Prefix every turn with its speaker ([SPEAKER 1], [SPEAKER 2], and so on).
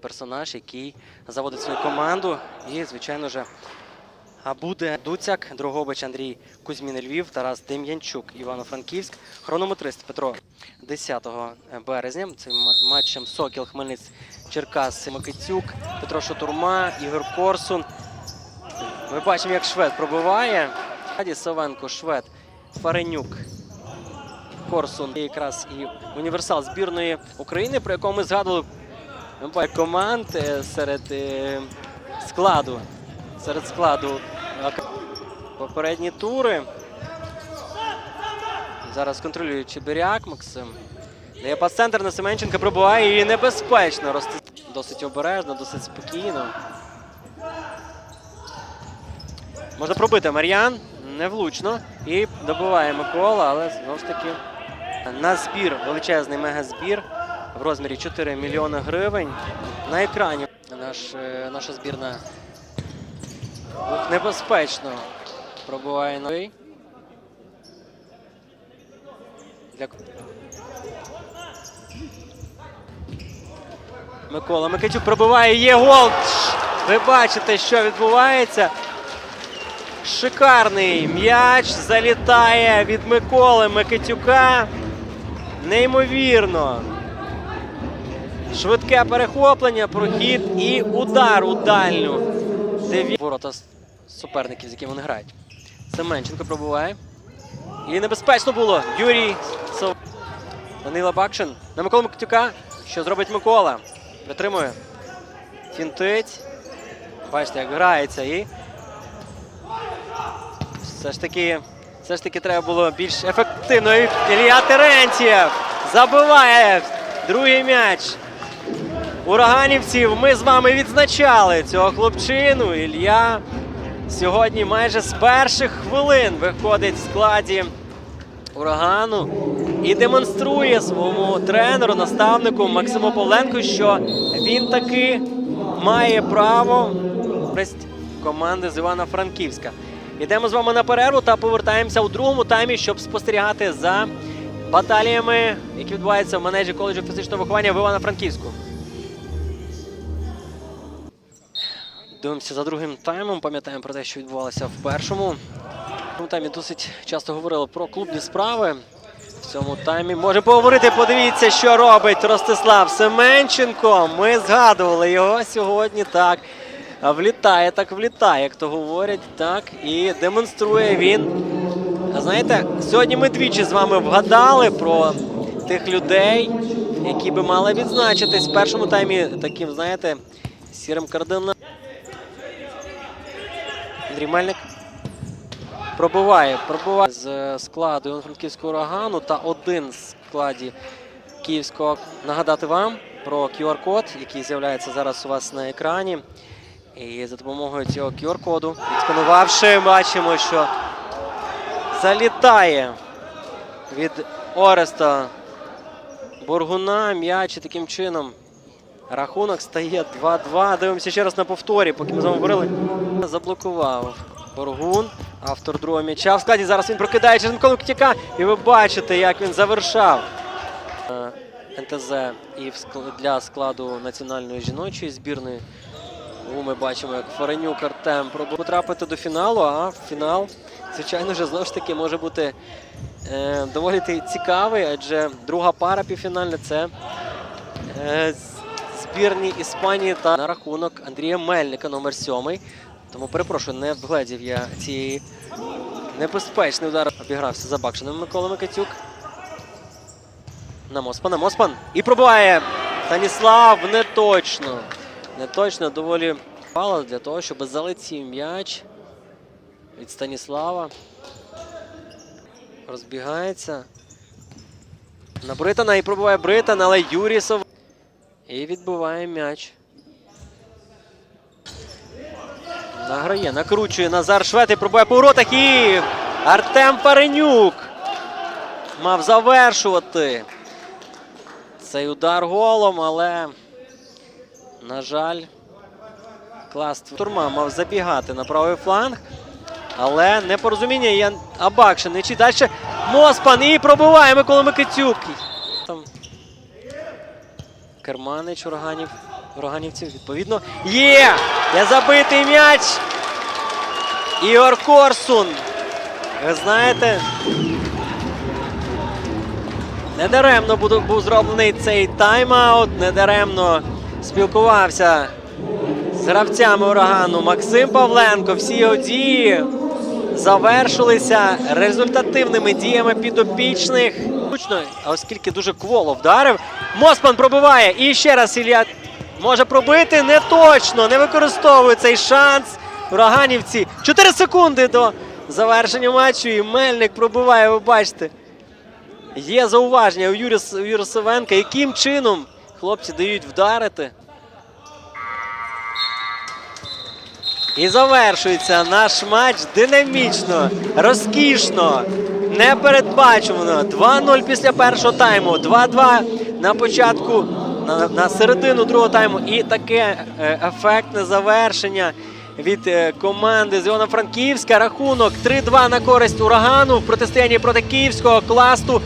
[SPEAKER 1] персонаж, який заводить свою команду. І, звичайно ж, буде Дуцяк, Дрогобич, Андрій Кузьмін, Львів, Тарас Дем'янчук, Івано-Франківськ. Хронометрист Петро 10 березня. Цим матчем Сокіл, Хмельниць, Черкас, Микитюк, Петро Шатурма, Ігор Корсун. Ми бачимо, як Швед пробиває. Раді Савенко, Швед, Фаренюк, Корсун. І якраз і універсал збірної України, про якого ми згадували команд е, серед е, складу. Серед складу е, попередні тури. Зараз контролює Чебиряк Максим. Дає пас центр на Семенченка пробуває і небезпечно. Рости досить обережно, досить спокійно. Можна пробити Мар'ян. Невлучно. І добиває Микола, але знову ж таки на збір, величезний мегазбір в розмірі 4 мільйони гривень. На екрані наш, е, наша збірна небезпечно пробуває новий. Для... Микола Микитюк пробиває, є гол. Ви бачите, що відбувається. Шикарний м'яч залітає від Миколи Микитюка. Неймовірно. Швидке перехоплення, прохід і удар у дальню. Дев'я... Ворота суперників, з якими вони грають. Семенченко пробуває. І небезпечно було. Юрій Сов... Данила Бакшин на Миколу Микитюка. Що зробить Микола? Притримує. Фінтить. Бачите, як грається і. Все ж таки, все ж таки треба було більш ефективно. І Ілля Терентьєв забиває другий м'яч. Ураганівців ми з вами відзначали цього хлопчину. Ілля сьогодні майже з перших хвилин виходить в складі урагану і демонструє своєму тренеру, наставнику Максиму Павленку, що він таки має право команди з Івано-Франківська. Йдемо з вами на перерву та повертаємося у другому таймі, щоб спостерігати за баталіями, які відбуваються в манежі коледжу фізичного виховання в Івано-Франківську. Дивимося за другим таймом. Пам'ятаємо про те, що відбувалося в першому. Цьому таймі досить часто говорили про клубні справи. В цьому таймі може поговорити. Подивіться, що робить Ростислав Семенченко. Ми згадували його сьогодні. Так влітає, так влітає, як то говорять. Так і демонструє він. А знаєте, сьогодні ми двічі з вами вгадали про тих людей, які би мали відзначитись в першому таймі таким, знаєте, сірим кардиналом. Андрій Мельник пробиває, пробиває з е, складу Івано-Франківського урагану та один з складі Київського. Нагадати вам про QR-код, який з'являється зараз у вас на екрані. І за допомогою цього QR-коду, відсканувавши, бачимо, що залітає від Ореста Боргуна м'яч і таким чином. Рахунок стає 2-2. Дивимося ще раз на повторі, поки ми з вами говорили. Заблокував Боргун, автор другого м'яча. В складі зараз він прокидає через Миколу Кітяка. І ви бачите, як він завершав е, НТЗ і для складу національної жіночої збірної. Ми бачимо, як Фаренюк Артем пробує потрапити до фіналу, а фінал, звичайно ж, знову ж таки може бути е, доволі цікавий, адже друга пара півфінальна це е, з- збірні Іспанії та на рахунок Андрія Мельника, номер сьомий. Тому перепрошую, не вгледів я цієї небезпечний удар. Обігрався за Бакшином Микола Микитюк. На Моспан, на Моспан. І пробиває Станіслав не точно. Не точно, доволі мало для того, щоб залетів м'яч від Станіслава. Розбігається. На Британа і пробиває Британ, але Юрісов. І відбиває м'яч. Награє, накручує Назар Швед і пробиває по воротах. І Артем Паренюк мав завершувати цей удар голом, але, на жаль, клас турма мав забігати на правий фланг. Але непорозуміння є Абакшин. І чи далі Моспан і пробиває Микола Микитюк. Керманич Ураганів ураганівців. Відповідно. Є! Є забитий м'яч! Ігор Корсун. Ви знаєте, недаремно був зроблений цей тайм-аут, недаремно спілкувався з гравцями урагану Максим Павленко. Всі його дії завершилися результативними діями підопічних. А оскільки дуже кволо вдарив, Моспан пробиває. І ще раз Ілля може пробити. Не точно, не використовує цей шанс. Ураганівці. 4 секунди до завершення матчу. І Мельник пробиває, ви бачите. Є зауваження у Юрі, у яким чином хлопці дають вдарити. І завершується наш матч динамічно, розкішно, непередбачувано. 2-0 після першого тайму, 2-2 на початку, на, на середину другого тайму. І таке е, ефектне завершення від е, команди з Івано-Франківська. Рахунок 3-2 на користь урагану в протистоянні проти київського класту.